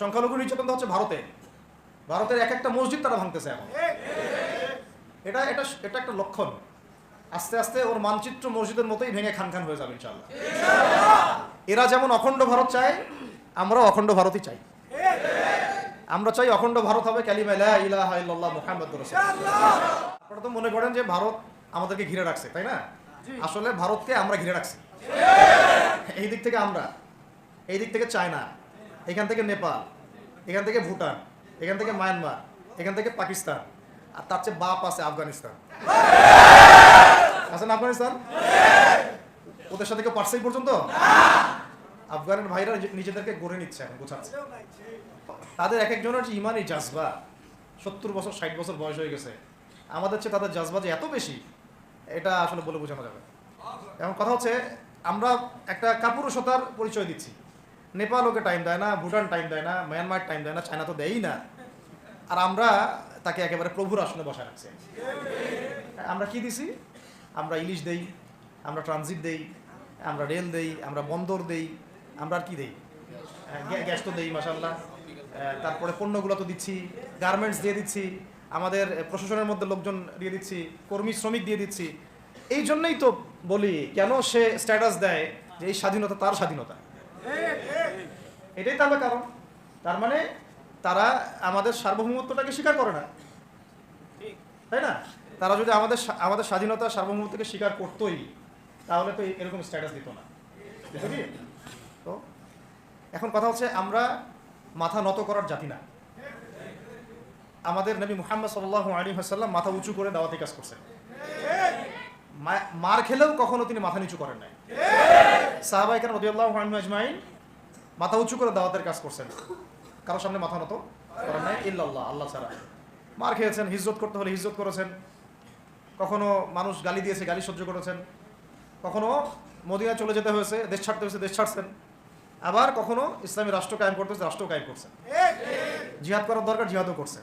সংখ্যালঘু নির্যাতন তো হচ্ছে ভারতে। ভারতের এক একটা মসজিদ তারা ভাঙতেছে এখন। এটা এটা এটা একটা লক্ষণ। আস্তে আস্তে ওর মানচিত্র মসজিদের মতোই ভেঙে খান খান হয়ে যাবে ইনশাল্লাহ এরা যেমন অখণ্ড ভারত চায় আমরাও অখণ্ড ভারতই চাই। আমরা চাই অখণ্ড ভারত হবে কালিমা লা ইলাহা ইল্লাল্লাহ রাসূলুল্লাহ। আপনারা তো মনে করেন যে ভারত আমাদেরকে ঘিরে রাখছে তাই না? আসলে ভারতকে আমরা ঘিরে রাখছি। এই দিক থেকে আমরা এই দিক থেকে চায়না। এখান থেকে নেপাল, এখান থেকে ভুটান, এখান থেকে মায়ানমার, এখান থেকে পাকিস্তান, আর তার চেয়ে বাপ আছে আফগানিস্তান। আছে না আফগানিস্তান? ওদের সাথে কেউ পারছে পর্যন্ত? আফগানের ভাইরা নিজে- নিজেদেরকে গড়ে নিচ্ছে এখন, গোছাচ্ছে। তাদের এক একজনের যে ইমানি জাজবা, সত্তর বছর, ষাট বছর বয়স হয়ে গেছে। আমাদের চেয়ে তাদের জাজবা যে এত বেশি, এটা আসলে বলে বোঝানো যাবে এখন কথা হচ্ছে, আমরা একটা কাপুরুষতার পরিচয় দিচ্ছি। নেপাল ওকে টাইম দেয় না ভুটান টাইম দেয় না মায়ানমার টাইম দেয় না চায়না তো দেয়ই না। আর আমরা তাকে একেবারে প্রভুর আসনে বসা রাখছি। আমরা কি দিছি? আমরা ইলিশ দেই আমরা ট্রানজিট দেই আমরা রেল দেই আমরা বন্দর দেই আমরা আর কি দেই? আহ, গ্যাস তো দেই মাসাল্লাহ তারপরে পণ্যগুলো তো দিচ্ছি গার্মেন্টস দিয়ে দিচ্ছি আমাদের প্রশাসনের মধ্যে লোকজন দিয়ে দিচ্ছি কর্মী শ্রমিক দিয়ে দিচ্ছি। এই জন্যই তো বলি কেন সে স্ট্যাটাস দেয় যে এই স্বাধীনতা তার স্বাধীনতা? এটাই তাহলে কারণ। তার মানে তারা আমাদের সার্বভৌমত্বটাকে স্বীকার করে না। তাই না? তারা যদি আমাদের আমাদের স্বাধীনতা সার্বভৌমত্বকে স্বীকার করতোই, তাহলে তো এরকম স্ট্যাটাস দিত না? তো এখন কথা হচ্ছে আমরা মাথা নত করার জাতি না। আমাদের নবী মুহাম্মদ সাল্লাহ আলী হাসাল্লাম মাথা উঁচু করে দাওয়াতি কাজ করছেন। মার খেলেও কখনো তিনি মাথা নিচু করেন নাই। সাহাবাই কেন রদিয়াল্লাহ আজমাইন মাথা উঁচু করে দাওয়াতের কাজ করছেন। কারোর সামনে মাথা নত করেন নাই, ইল্লাল্লাহ, আল্লাহ ছাড়া। মার খেয়েছেন, হিজরত করতে হলে হিজরত করেছেন। কখনো মানুষ গালি দিয়েছে, গালি সহ্য করেছেন। কখনো মদিনায় চলে যেতে হয়েছে, দেশ ছাড়তে হয়েছে, দেশ ছাড়ছেন। আবার কখনো ইসলামী রাষ্ট্র কায়েম করতে হয়েছে রাষ্ট্র কায়েম করছেন। জিহাদ করার দরকার, জিহাদও করছেন।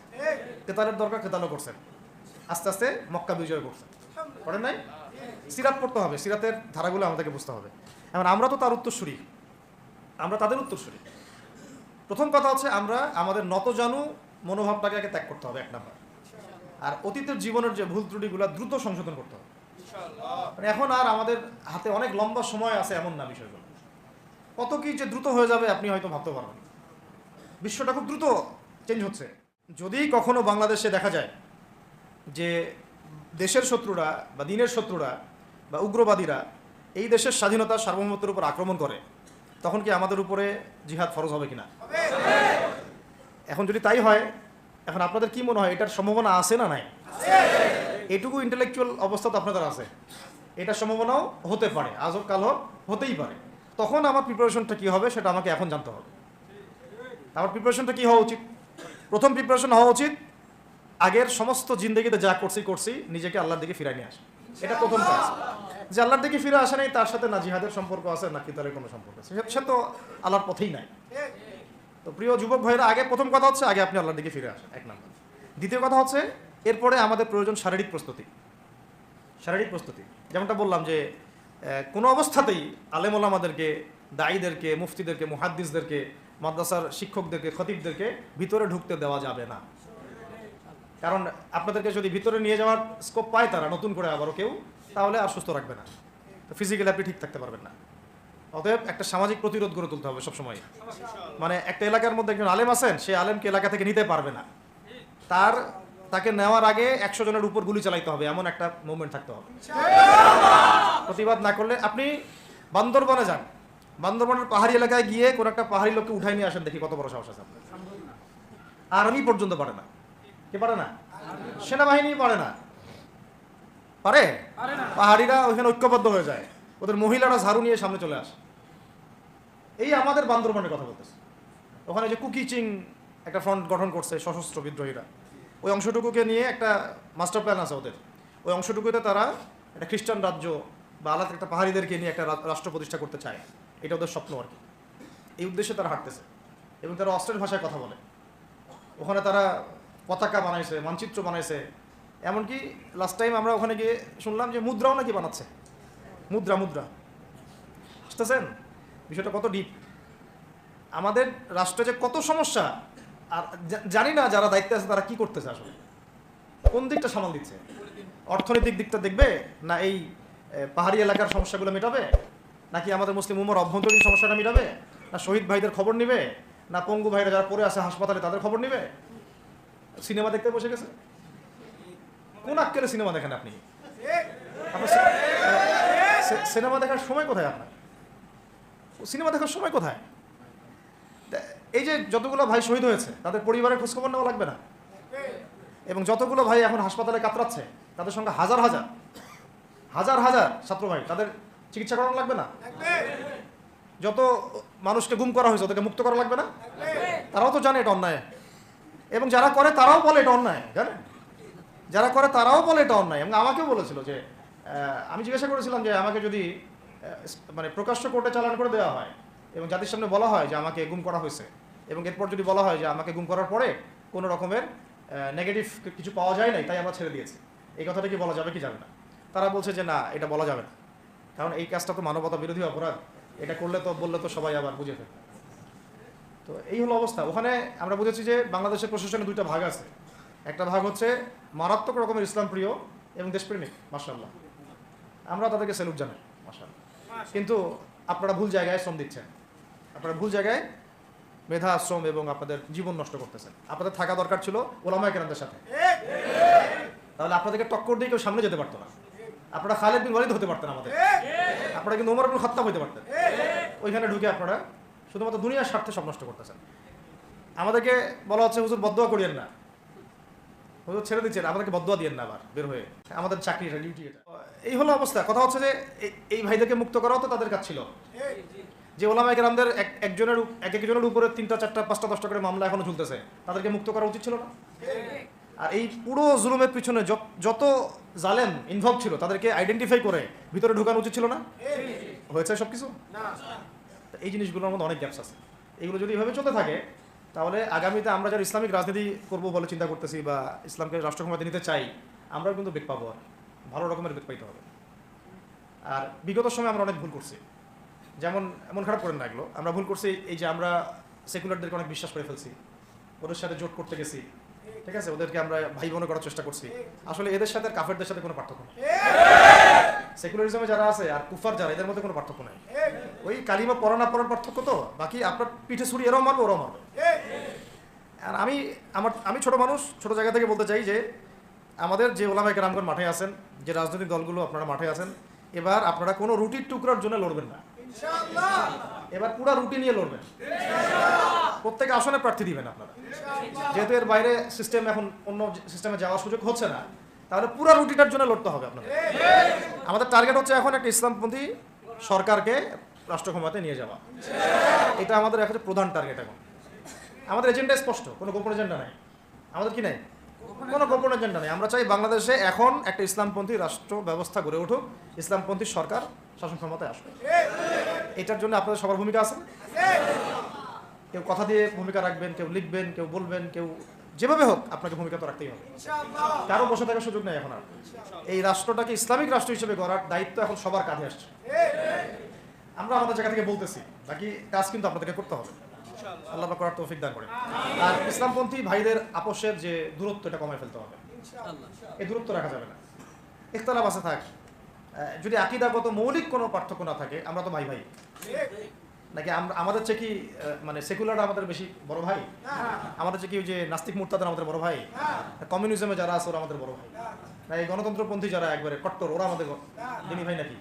কেতালের দরকার, কেতালও করছেন। আস্তে আস্তে মক্কা বিজয় করছেন। করেন নাই? সিরাত পড়তে হবে, সিরাতের ধারাগুলো আমাদেরকে বুঝতে হবে। এখন আমরা তো তার উত্তরসূরি। আমরা তাদের উত্তরসূরি। প্রথম কথা হচ্ছে আমরা, আমাদের নতজানু মনোভাবটাকে আগে ত্যাগ করতে হবে, এক নাম্বার। আর অতীতের জীবনের যে ভুল ত্রুটিগুলো দ্রুত সংশোধন করতে হবে। মানে এখন আর আমাদের হাতে অনেক লম্বা সময় আছে এমন না বিষয়গুলো। কত কি যে দ্রুত হয়ে যাবে আপনি হয়তো ভাবতে পারবেন বিশ্বটা খুব দ্রুত চেঞ্জ হচ্ছে। যদি কখনো বাংলাদেশে দেখা যায় যে দেশের শত্রুরা বা দিনের শত্রুরা বা উগ্রবাদীরা এই দেশের স্বাধীনতা সার্বভৌমত্বের উপর আক্রমণ করে, তখন কি আমাদের উপরে জিহাদ ফরজ হবে কিনা? এখন যদি তাই হয়, এখন আপনাদের কি মনে হয়, এটার সম্ভাবনা আছে না নাই? এটুকু ইন্টেলেকচুয়াল অবস্থা তো আপনাদের আছে। এটার সম্ভাবনাও হতে পারে, আজ হোক, কাল হোক, হতেই পারে। তখন আমার প্রিপারেশনটা কি হবে, সেটা আমাকে এখন জানতে হবে। আমার প্রিপারেশনটা কি হওয়া উচিত? প্রথম প্রিপারেশন হওয়া উচিত, আগের সমস্ত জিন্দগিতে যা করছি করছি, নিজেকে আল্লাহর দিকে ফিরাই নিয়ে আসে। এটা প্রথম কাজ। যে আল্লাহর দিকে ফিরে আসে নাই, তার সাথে না জিহাদের সম্পর্ক আছে, না কিতারের কোনো সম্পর্ক আছে। সে- তো আল্লাহর পথেই নাই। তো প্রিয় যুবক ভাইরা আগে প্রথম কথা হচ্ছে, আগে আপনি আল্লাহর দিকে ফিরে আসেন। এক নম্বর। দ্বিতীয় কথা হচ্ছে, এরপরে আমাদের প্রয়োজন শারীরিক প্রস্তুতি। শারীরিক প্রস্তুতি। যেমনটা বললাম যে কোনো অবস্থাতেই আলেমুল আমাদেরকে দায়ীদেরকে মুফতিদেরকে, মুহাদ্দিসদেরকে, মাদ্রাসার শিক্ষকদেরকে, খতিবদেরকে ভিতরে ঢুকতে দেওয়া যাবে না। কারণ আপনাদেরকে যদি ভিতরে নিয়ে যাওয়ার স্কোপ পায় তারা, নতুন করে আবারও কেউ, তাহলে আর সুস্থ রাখবে না। তো ফিজিক্যালি আপনি ঠিক থাকতে পারবেন না। অতএব একটা সামাজিক প্রতিরোধ গড়ে তুলতে হবে সবসময় মানে একটা এলাকার মধ্যে একজন আলেম আছেন, সে আলেমকে এলাকা থেকে নিতে পারবে না। তার, তাকে নেওয়ার আগে একশো জনের উপর গুলি চালাইতে হবে, এমন একটা মুভমেন্ট থাকতে হবে। প্রতিবাদ না করলে, আপনি বান্দরবনে যান। বান্দরবনের পাহাড়ি এলাকায় গিয়ে কোনো একটা পাহাড়ি লোককে উঠাই নিয়ে আসেন দেখি কত বড় সাহস আছে আপনার। আর্মি পর্যন্ত পারে না। কে পারে না? সেনাবাহিনী পারে না। পারে? পাহাড়িরা ওইখানে ঐক্যবদ্ধ হয়ে যায়। ওদের মহিলারা ঝাড়ু নিয়ে সামনে চলে আসে। এই আমাদের বান্দরবনের কথা বলতেছে। ওখানে যে কুকি চিং একটা ফ্রন্ট গঠন করছে সশস্ত্র বিদ্রোহীরা। ওই অংশটুকুকে নিয়ে একটা মাস্টার প্ল্যান আছে ওদের। ওই অংশটুকুতে তারা একটা খ্রিস্টান রাজ্য বা আলাদা একটা পাহাড়িদেরকে নিয়ে একটা রাষ্ট্র প্রতিষ্ঠা করতে চায়। এটা ওদের স্বপ্ন আর কি। এই উদ্দেশ্যে তারা হাঁটতেছে এবং তারা অস্ট্রেল ভাষায় কথা বলে। ওখানে তারা পতাকা বানাইছে, মানচিত্র বানাইছে। এমনকি লাস্ট টাইম আমরা ওখানে গিয়ে শুনলাম যে মুদ্রাও নাকি বানাচ্ছে। মুদ্রা মুদ্রা। বুঝতেছেন? বিষয়টা কত ডিপ আমাদের রাষ্ট্রে যে কত সমস্যা, আর জানি না যারা দায়িত্বে আছে তারা কি করতেছে আসলে। কোন দিকটা সামাল দিচ্ছে? অর্থনৈতিক দিকটা দেখবে? না এই পাহাড়ি এলাকার সমস্যাগুলো মেটাবে? নাকি আমাদের মুসলিম উমর অভ্যন্তরীণ সমস্যাটা মেটাবে? না শহীদ ভাইদের খবর নিবে? না পঙ্গু ভাইরা যারা পড়ে আছে হাসপাতালে তাদের খবর নিবে? সিনেমা দেখতে বসে গেছে? কোন আক্কেলে সিনেমা দেখেন আপনি? সিনেমা দেখার সময় কোথায় আপনার? সিনেমা দেখার সময় কোথায়? এই যে যতগুলো ভাই শহীদ হয়েছে, তাদের পরিবারের খোঁজখবর নেওয়া লাগবে না? এবং যতগুলো ভাই এখন হাসপাতালে কাতরাচ্ছে, তাদের সঙ্গে হাজার হাজার হাজার হাজার ছাত্র ভাই, তাদের চিকিৎসা করানো লাগবে না? যত মানুষকে গুম করা হয়েছে, ওদেরকে মুক্ত করা লাগবে না? তারাও তো জানে এটা অন্যায়। এবং যারা করে তারাও বলে এটা অন্যায়, জানেন? যারা করে তারাও বলে এটা অন্যায়। এবং আমাকেও বলেছিল যে আমি জিজ্ঞাসা করেছিলাম যে আমাকে যদি মানে প্রকাশ্য কোর্টে চালান করে দেওয়া হয় এবং জাতির সামনে বলা হয় যে আমাকে গুম করা হয়েছে এবং এরপর যদি বলা হয় যে আমাকে গুম করার পরে কোনো রকমের নেগেটিভ কিছু পাওয়া যায় নাই, তাই আমরা ছেড়ে দিয়েছি। এই কথাটা কি বলা যাবে কি যাবে না। তারা বলছে যে না, এটা বলা যাবে না। কারণ এই কাজটা তো মানবতা বিরোধী অপরাধ। এটা করলে তো, বললে তো সবাই আবার বুঝে ফেলবে। তো এই হলো অবস্থা। ওখানে আমরা বুঝেছি যে বাংলাদেশের প্রশাসনে দুইটা ভাগ আছে। একটা ভাগ হচ্ছে মারাত্মক রকমের ইসলাম প্রিয় এবং দেশপ্রেমিক মাসাল্লাহ আমরা তাদেরকে স্যালুট জানাই মাসাল্লাহ কিন্তু আপনারা ভুল জায়গায় শ্রম দিচ্ছেন। আপনারা ভুল জায়গায় মেধা আশ্রম এবং আপনাদের জীবন নষ্ট করতেছেন। আপনাদের থাকা দরকার ছিল ওলামায় কেরামদের সাথে। তাহলে আপনাদেরকে টক্কর দিয়ে কেউ সামনে যেতে পারতো না। আপনারা খালেদ বিন ওয়ালিদ হতে পারতেন আমাদের। আপনারা কিন্তু ওমর আব্দুল খাত্তাব হতে পারতেন। ওইখানে ঢুকে আপনারা শুধুমাত্র দুনিয়ার স্বার্থে সব নষ্ট করতেছেন। আমাদেরকে বলা হচ্ছে, হুজুর বদুয়া করিয়েন না। হুজুর ছেড়ে দিচ্ছেন, আমাদেরকে বদুয়া দিয়েন না আবার, বের হয়ে। আমাদের চাকরি, এটা ডিউটি, এটা। এই হলো অবস্থা। কথা হচ্ছে যে এই- ভাইদেরকে মুক্ত করাও তো তাদের কাজ ছিল। যে ওলামাই কেরামদের এক, একজনের এক একজনের উপরে তিনটা, চারটা, পাঁচটা, দশটা করে মামলা এখনও ঝুলতেছে তাদেরকে মুক্ত করা উচিত ছিল না? আর এই পুরো জুলুমের পিছনে যত জালেম ইনভলভ ছিল, তাদেরকে আইডেন্টিফাই করে ভিতরে ঢোকানো উচিত ছিল না? হয়েছে সব কিছু তো এই জিনিসগুলোর মধ্যে অনেক গ্যাপস আছে। এগুলো যদি এভাবে চলতে থাকে তাহলে আগামীতে আমরা যারা ইসলামিক রাজনীতি করব বলে চিন্তা করতেছি বা ইসলামকে রাষ্ট্র ক্ষমতা নিতে চাই আমরাও কিন্তু বেগ পাবো আর। ভালো রকমের বেগ পাইতে হবে। আর বিগত সময় আমরা অনেক ভুল করছি। যেমন এমন খারাপ করেন লাগল আমরা ভুল করছি এই যে আমরা সেকুলারদেরকে অনেক বিশ্বাস করে ফেলছি। ওদের সাথে জোট করতে গেছি। ঠিক আছে? ওদেরকে আমরা ভাই বোন করার চেষ্টা করছি। আসলে এদের সাথে আর কাফেরদের সাথে কোনো পার্থক্য নেই। সেকুলারিজমে যারা আছে আর কুফার যারা এদের মধ্যে কোনো পার্থক্য নেই। ওই কালিমা পড়া না পড়ার পার্থক্য তো? বাকি আপনার পিঠে ছুরি এরাও মারবে, ওরাও মারবে। আর আমি, আমার, আমি ছোট মানুষ, ছোট জায়গা থেকে বলতে চাই যে আমাদের যে ওলামাই রামগঞ্জ মাঠে আছেন, যে রাজনৈতিক দলগুলো আপনারা মাঠে আছেন, এবার আপনারা কোনো রুটির টুকরার জন্য লড়বেন না। এবার পুরো রুটি নিয়ে লড়বেন। প্রত্যেকে আসনে প্রার্থী দিবেন আপনারা। যেহেতু এর বাইরে সিস্টেম এখন অন্য সিস্টেমে যাওয়ার সুযোগ হচ্ছে না, তাহলে পুরো রুটিটার জন্য লড়তে হবে আপনাদের। আমাদের টার্গেট হচ্ছে এখন একটা ইসলামপন্থী সরকারকে রাষ্ট্র ক্ষমতায় নিয়ে যাওয়া। এটা আমাদের এখন প্রধান টার্গেট এখন। আমাদের এজেন্ডা স্পষ্ট, কোনো গোপন এজেন্ডা নাই। আমাদের কি নাই? কোনো গোপন এজেন্ডা নেই। আমরা চাই বাংলাদেশে এখন একটা ইসলামপন্থী রাষ্ট্র ব্যবস্থা গড়ে উঠুক, ইসলামপন্থী সরকার শাসন ক্ষমতায় আসবে এটার জন্য আপনাদের সবার ভূমিকা আছে। কেউ কথা দিয়ে ভূমিকা রাখবেন, কেউ লিখবেন, কেউ বলবেন, কেউ যেভাবে হোক আপনাকে ভূমিকা তো রাখতেই হবে। কারও বসে থাকার সুযোগ নেই এখন আর। এই রাষ্ট্রটাকে ইসলামিক রাষ্ট্র হিসেবে গড়ার দায়িত্ব এখন সবার কাঁধে আসছে। আমরা আমাদের জায়গা থেকে বলতেছি বাকি কাজ কিন্তু আপনাদেরকে করতে হবে। আল্লাহ করার তৌফিক দান করে আর ইসলামপন্থী ভাইদের আপোষের যে দূরত্ব এটা কমায় ফেলতে হবে। এই দূরত্ব রাখা যাবে না। ইখতালাফ আছে থাক। যদি আকিদাগত মৌলিক কোনো পার্থক্য না থাকে আমরা তো ভাই ভাই নাকি আমরা আমাদের চেয়ে কি মানে সেকুলার আমাদের বেশি বড় ভাই? আমাদের চেয়ে কি ওই যে নাস্তিক মুরতাদের আমাদের বড় ভাই? কমিউনিজমে যারা আছে ওরা আমাদের বড় ভাই। না এই গণতন্ত্রপন্থী যারা একবারে কট্টর ওরা আমাদের দিনী ভাই নাকি?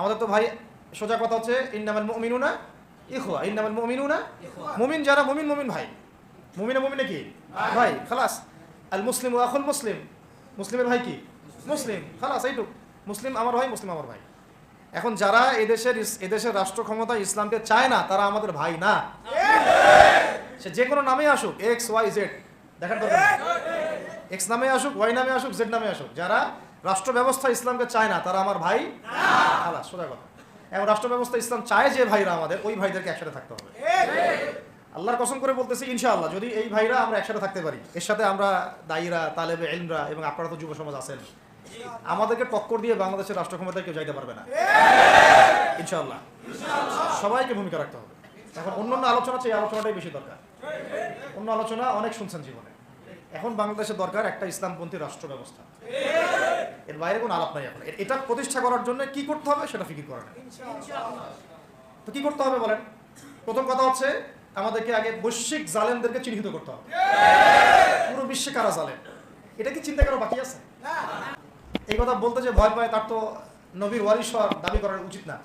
আমাদের তো ভাই সোজা কথা হচ্ছে ইন্নামাল মুমিনুনা ইখওয়া ইন্নামাল মুমিনুনা মুমিন যারা মুমিন মুমিন ভাই। মুমিনে মুমিনে কি? ভাই। খালাস। আল মুসলিম আখুল মুসলিম। মুসলিমের ভাই কি? মুসলিম। খালাস এইটুক। মুসলিম আমার ভাই মুসলিম আমার ভাই। এখন যারা এদেশের এদেশের রাষ্ট্র ক্ষমতা ইসলামকে চায় না তারা আমাদের ভাই না। সে যে কোনো নামে আসুক এক্স ওয়াই জেড দেখার দরকার এক্স নামে আসুক ওয়াই নামে আসুক জেড নামে আসুক। যারা রাষ্ট্র ব্যবস্থা ইসলামকে চায় না তারা আমার ভাই খালাস সোজা কথা। এবং রাষ্ট্র ব্যবস্থা ইসলাম চায় যে ভাইরা আমাদের, ওই ভাইদেরকে একসাথে থাকতে হবে। আল্লাহর কসম করে বলতেছি, ইনশাআল্লাহ, যদি এই ভাইরা আমরা একসাথে থাকতে পারি, এর সাথে আমরা দায়ীরা, তালেবে এলমরা এবং আপনারা তো যুব সমাজ আছেন, আমাদেরকে টক্কর দিয়ে বাংলাদেশের রাষ্ট্র ক্ষমতায় কেউ যাইতে পারবে না। ইনশাআল্লাহ। সবাইকে ভূমিকা রাখতে হবে। এখন অন্য অন্য আলোচনা এই আলোচনাটাই বেশি দরকার। অন্য আলোচনা অনেক শুনছেন জীবনে। এখন বাংলাদেশের দরকার একটা ইসলামপন্থী রাষ্ট্র ব্যবস্থা বাইরে কোনো আলাপ নাই এখন। এটা প্রতিষ্ঠা করার জন্য কি করতে হবে সেটা ফিকির করে না তো কি করতে হবে বলেন? প্রথম কথা হচ্ছে আমাদেরকে আগে বৈশ্বিক জালেমদেরকে চিহ্নিত করতে হবে। পুরো বিশ্বে কারা জালেম? এটা কি চিন্তা করা বাকি আছে? এই কথা বলতে যে ভয় পায় তার তো নবীর ওয়ারিস হওয়ার দাবি করা উচিত না।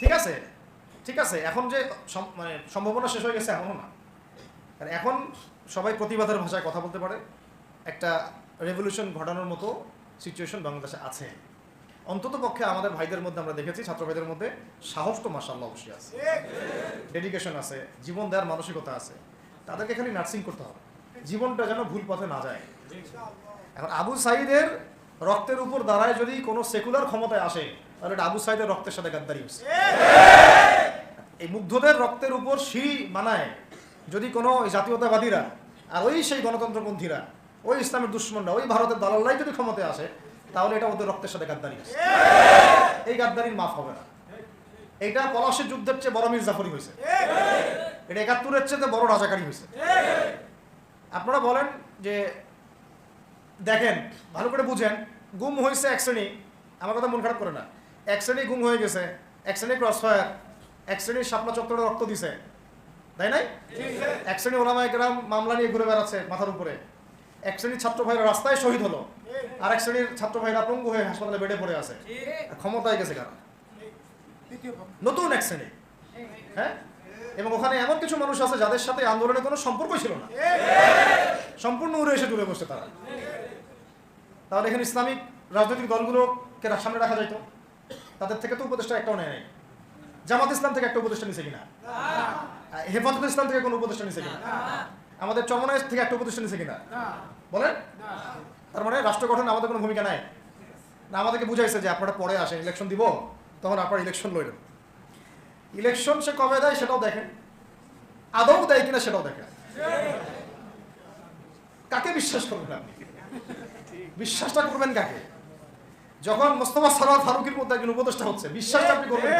ঠিক আছে? ঠিক আছে, এখন যে মানে সম্ভাবনা শেষ হয়ে গেছে এমনও না। কারণ এখন সবাই প্রতিবাদের ভাষায় কথা বলতে পারে। একটা রেভলিউশন ঘটানোর মতো সিচুয়েশন বাংলাদেশে আছে। অন্তত পক্ষে আমাদের ভাইদের মধ্যে আমরা দেখেছি, ছাত্র ভাইদের মধ্যে সাহস তো মাসাল্লাহ অবশ্যই আছে। ডেডিকেশন আছে, জীবন দেওয়ার মানসিকতা আছে। তাদেরকে খালি নার্সিং করতে হবে। জীবনটা যেন ভুল পথে না যায়। এখন আবু সাইদের রক্তের উপর দাঁড়ায় যদি কোনো সেকুলার ক্ষমতায় আসে, তাহলে এটা আবু সাইদের রক্তের সাথে গাদ্দারি হচ্ছে। এই মুগ্ধদের রক্তের উপর সিঁড়ি মানায় যদি কোনো জাতীয়তাবাদীরা, আর ওই সেই গণতন্ত্রপন্থীরা ওই ইসলামের দুশ্মনরা ওই ভারতের দালাল্লাই যদি ক্ষমতায় আসে তাহলে এটা ওদের রক্তের সাথে গাদ্দারি আছে। এই গাদ্দারির মাফ হবে না। এটা পলাশের যুদ্ধের চেয়ে বড় মির্জাফরি হয়েছে। এটা একাত্তরের চেয়ে বড় রাজাকারী হয়েছে। আপনারা বলেন যে দেখেন ভালো করে বুঝেন গুম হয়েছে এক শ্রেণি। আমার কথা মন খারাপ করে না। এক শ্রেণি গুম হয়ে গেছে এক শ্রেণি ক্রস ফায়ার এক শ্রেণির শাপলা চত্বরে রক্ত দিছে। তাই নাই? এক শ্রেণি ওলামায় গ্রাম মামলা নিয়ে ঘুরে বেড়াচ্ছে মাথার উপরে। এক শ্রেণির ছাত্র ভাইরা রাস্তায় শহীদ হলো। আর এক শ্রেণির ছাত্র ভাইরা পঙ্গু হয়ে হাসপাতালে বেডে পড়ে আছে। ক্ষমতায় গেছে কারা? নতুন এক শ্রেণি। হ্যাঁ? এবং ওখানে এমন কিছু মানুষ আছে যাদের সাথে আন্দোলনের কোনো সম্পর্ক ছিল না। সম্পূর্ণ উড়ে এসে দূরে বসছে তারা। তাহলে এখানে ইসলামিক রাজনৈতিক দলগুলোকে সামনে রাখা যাইতো। তাদের থেকে তো উপদেষ্টা একটাও নেয় নাই। জামাত ইসলাম থেকে একটা উপদেষ্টা নিছে কিনা? হেফাজত ইসলাম থেকে কোনো উপদেষ্টা নিছে কিনা? আমাদের চমনায় থেকে একটা উপদেষ্টা নিছে কিনা? বলেন? তার মানে রাষ্ট্র গঠনে আমাদের কোনো ভূমিকা নাই। না আমাদেরকে বুঝাইছে যে আপনারা পরে আসেন ইলেকশন দিব তখন আপনারা ইলেকশন লইলেন ইলেকশন সে কবে দেয় সেটাও দেখেন। আদৌ দেয় কিনা সেটাও দেখেন। কাকে বিশ্বাস করবেন আপনি? বিশ্বাসটা করবেন কাকে? যখন মোস্তফা সরোয়ার ফারুকের মধ্যে একজন উপদেষ্টা হচ্ছে বিশ্বাসটা আপনি করবেন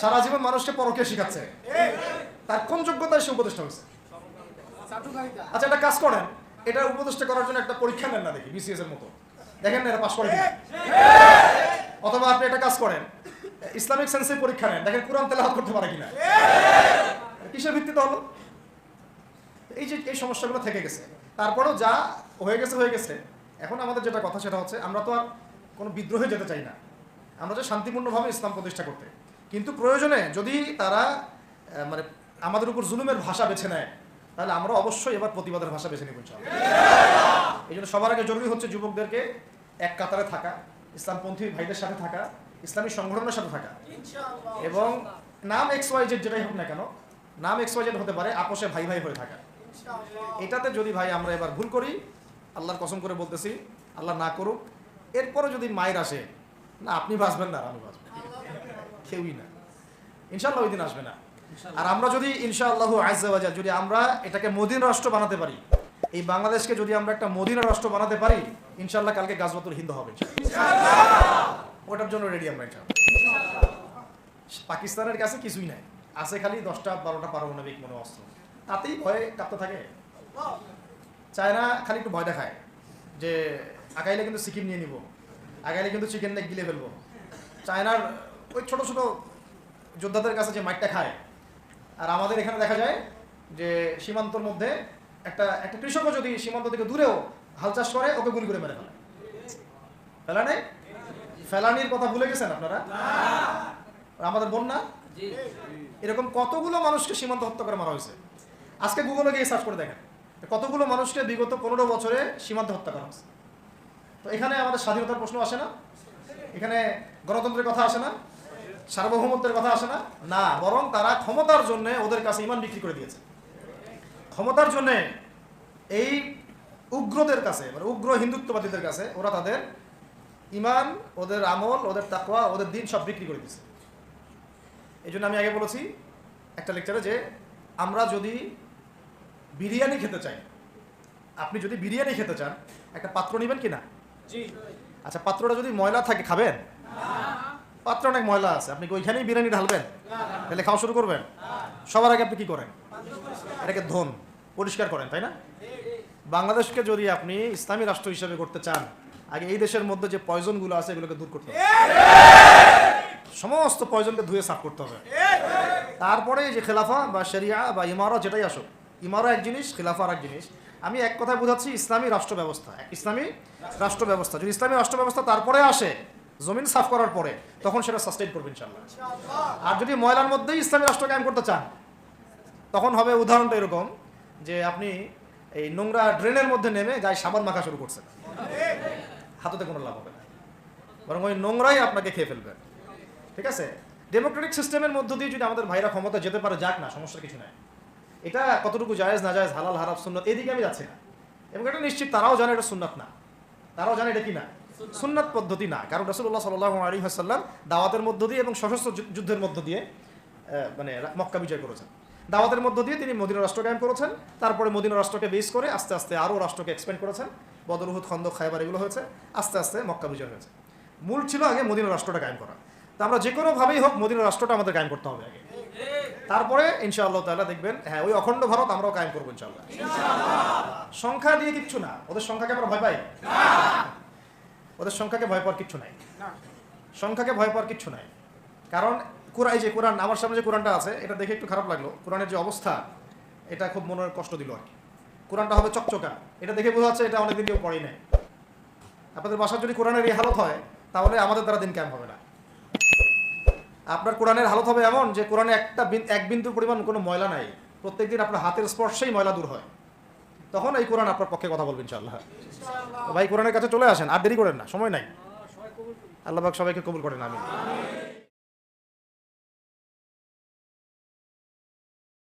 সারা জীবন মানুষকে পরকে শিখাচ্ছে। তার কোন যোগ্যতায় সে উপদেষ্টা হয়েছে? আচ্ছা একটা কাজ করেন। এটা উপদেষ্টা করার জন্য একটা পরীক্ষা নেন না দেখি বিসিএস এর মতো। দেখেন না, এটা পাস করে। অথবা আপনি একটা কাজ করেন, ইসলামিক সেন্সের পরীক্ষা নেন, দেখেন কোরআন তেলাওয়াত করতে পারে কিনা। কিসের ভিত্তিতে হলো? এই যে, এই সমস্যাগুলো থেকে গেছে। তারপরেও যা হয়ে গেছে হয়ে গেছে। এখন আমাদের যেটা কথা, সেটা হচ্ছে, আমরা তো আর কোনো বিদ্রোহে যেতে চাই না। আমরা যে শান্তিপূর্ণভাবে ইসলাম প্রতিষ্ঠা করতে। কিন্তু প্রয়োজনে যদি তারা মানে আমাদের উপর জুলুমের ভাষা বেছে নেয় তাহলে আমরা অবশ্যই এবার প্রতিবাদের ভাষা বেছে নেব। এই জন্য সবার আগে জরুরি হচ্ছে যুবকদেরকে এক কাতারে থাকা ইসলামপন্থী ভাইদের সাথে থাকা ইসলামী সংগঠনের সাথে থাকা। এবং নাম এক্স ওয়াই জেড যেটাই হোক না কেন নাম এক্স ওয়াই জেড হতে পারে আপোষে ভাই ভাই হয়ে থাকা। এটাতে যদি ভাই আমরা এবার ভুল করি আল্লাহর কসম করে বলতেছি আল্লাহ না করুক এরপরে যদি মায়ের আসে না আপনি বাঁচবেন না আর আমি বাঁচবো কেউই না। ইনশাল্লাহ ওই দিন আসবে না। আর আমরা যদি ইনশাআল্লাহ আজাল যদি আমরা এটাকে মদিন রাষ্ট্র বানাতে পারি এই বাংলাদেশকে যদি আমরা একটা মদিনা রাষ্ট্র বানাতে পারি ইনশাল্লাহ কালকে গাজবাতুল হিন্দ হবে। ওটার জন্য রেডি আমরা ইনশাআল্লাহ। পাকিস্তানের কাছে কিছুই নাই। আছে খালি দশটা বারোটা পারমাণবিক মনে অস্ত্র তাতেই ভয়ে কাঁপতে থাকে। চায়না খালি একটু ভয় দেখায় যে আগাইলে কিন্তু সিকিম নিয়ে নিব। আগাইলে কিন্তু চিকেন নেক গিলে ফেলব। চায়নার ওই ছোট ছোট যোদ্ধাদের কাছে যে মাইকটা খায় আর আমাদের এখানে দেখা যায় যে সীমান্তর মধ্যে একটা একটা কৃষকও যদি সীমান্ত থেকে দূরেও হাল চাষ করে ওকে গুলি করে মেরে ফেলে। ফেলা নেই ফেলানির কথা ভুলে গেছেন আপনারা? আমাদের বন্যা? এরকম কতগুলো মানুষকে সীমান্ত হত্যা করে মারা হয়েছে? আজকে গুগলে গিয়ে সার্চ করে দেখেন। কতগুলো মানুষকে বিগত পনেরো বছরে সীমান্ত হত্যা করা হয়েছে? তো এখানে আমাদের স্বাধীনতার প্রশ্ন আসে না। এখানে গণতন্ত্রের কথা আসে না। সার্বভৌমত্বের কথা আসে না? না বরং তারা ক্ষমতার জন্য ওদের কাছে ইমান বিক্রি করে দিয়েছে। ক্ষমতার জন্য এই উগ্রদের কাছে মানে উগ্র হিন্দুত্ববাদীদের কাছে ওরা তাদের ইমান ওদের আমল ওদের তাকওয়া ওদের দিন সব বিক্রি করে দিয়েছে। এই জন্য আমি আগে বলেছি একটা লেকচারে যে আমরা যদি বিরিয়ানি খেতে চাই আপনি যদি বিরিয়ানি খেতে চান একটা পাত্র নেবেন কি না? আচ্ছা পাত্রটা যদি ময়লা থাকে খাবেন? পাত্রে অনেক ময়লা আছে। আপনি কি ওইখানেই বিরিয়ানি ঢালবেন? তাহলে খাওয়া শুরু করবেন। সবার আগে আপনি কি করেন? এটাকে ধন। পরিষ্কার করেন, তাই না? বাংলাদেশকে যদি আপনি ইসলামী রাষ্ট্র হিসেবে করতে চান, আগে এই দেশের মধ্যে যে পয়জনগুলো আছে, এগুলোকে দূর করতে হবে। সমস্ত পয়জনকে ধুয়ে সাফ করতে হবে। তারপরে যে খেলাফা বা শরিয়া বা ইমারা যেটাই আসুক ইমারা এক জিনিস, খেলাফা আর এক জিনিস। আমি এক কথায় বোঝাচ্ছি, ইসলামী রাষ্ট্র ব্যবস্থা ইসলামী রাষ্ট্র ব্যবস্থা। যদি ইসলামী রাষ্ট্র ব্যবস্থা তারপরে আসে জমিন সাফ করার পরে তখন সেটা সাস্টেইন করবে ইনশাল্লাহ আর যদি ময়লার মধ্যেই ইসলামী রাষ্ট্র কায়েম করতে চান, তখন হবে উদাহরণটা এরকম যে আপনি এই নোংরা ড্রেনের মধ্যে নেমে গায়ে সাবান মাখা শুরু করছেন। হাততে কোনো লাভ হবে না। বরং ওই নোংরাই আপনাকে খেয়ে ফেলবে। ঠিক আছে? ডেমোক্রেটিক সিস্টেমের মধ্য দিয়ে যদি আমাদের ভাইরা ক্ষমতা যেতে পারে, যাক না সমস্যা কিছু নাই। এটা কতটুকু জায়েজ, না জায়েজ, হালাল হারাপ সুন্নত, এদিকে আমি যাচ্ছি না। এবং এটা নিশ্চিত তারাও জানে এটা সুন্নাত না। তারাও জানে এটা কি না। সুন্নাত পদ্ধতি না। কারণ রসুল্লাহ সাল্লাহ আলী হাসাল্লাম দাওয়াতের মধ্য দিয়ে এবং সশস্ত্র যুদ্ধের মধ্য দিয়ে মানে মক্কা বিজয় করেছেন। দাওয়াতের মধ্য দিয়ে তিনি মদিনা রাষ্ট্র কায়েম করেছেন। তারপরে মদিনা রাষ্ট্রকে বেস করে আস্তে আস্তে আরও রাষ্ট্রকে এক্সপেন্ড করেছেন। বদরুহুদ খন্দ খাইবার এগুলো হয়েছে। আস্তে আস্তে মক্কা বিজয় হয়েছে। মূল ছিল আগে মদিনা রাষ্ট্রটা কায়েম করা। তা আমরা যে কোনোভাবেই হোক মদিনা রাষ্ট্রটা আমাদের কায়েম করতে হবে আগে। তারপরে ইনশাআল্লাহ তাআলা দেখবেন হ্যাঁ ওই অখণ্ড ভারত আমরাও কায়েম করব ইনশাআল্লাহ। সংখ্যা দিয়ে কিচ্ছু না। ওদের সংখ্যাকে আমরা ভয় পাই? ওদের সংখ্যাকে ভয় পাওয়ার কিচ্ছু নাই। সংখ্যাকে ভয় পাওয়ার কিচ্ছু নাই। কারণ কোরআন যে কোরআন আমার সামনে যে কোরআনটা আছে এটা দেখে একটু খারাপ লাগল। কোরআনের যে অবস্থা এটা খুব মনের কষ্ট দিল আর কি। কোরআনটা হবে চকচকা। এটা দেখে বোঝা যাচ্ছে এটা অনেকদিন কেউ পড়েই নাই। আপনাদের বাসার যদি কোরআনের এই হালত হয় তাহলে আমাদের দ্বারা দিন ক্যাম্প হবে না। আপনার কোরআনের হালত হবে এমন যে কোরআনে একটা এক বিন্দু পরিমাণ কোনো ময়লা নাই। প্রত্যেকদিন আপনার হাতের স্পর্শেই ময়লা দূর হয়। তখন এই কোরআন আপনার পক্ষে কথা বলবেন ইনশাআল্লাহ। ভাই কোরআনের কাছে চলে আসেন আর দেরি করেন না সময় নাই। আল্লাহবাক সবাইকে কবুল করেন আমি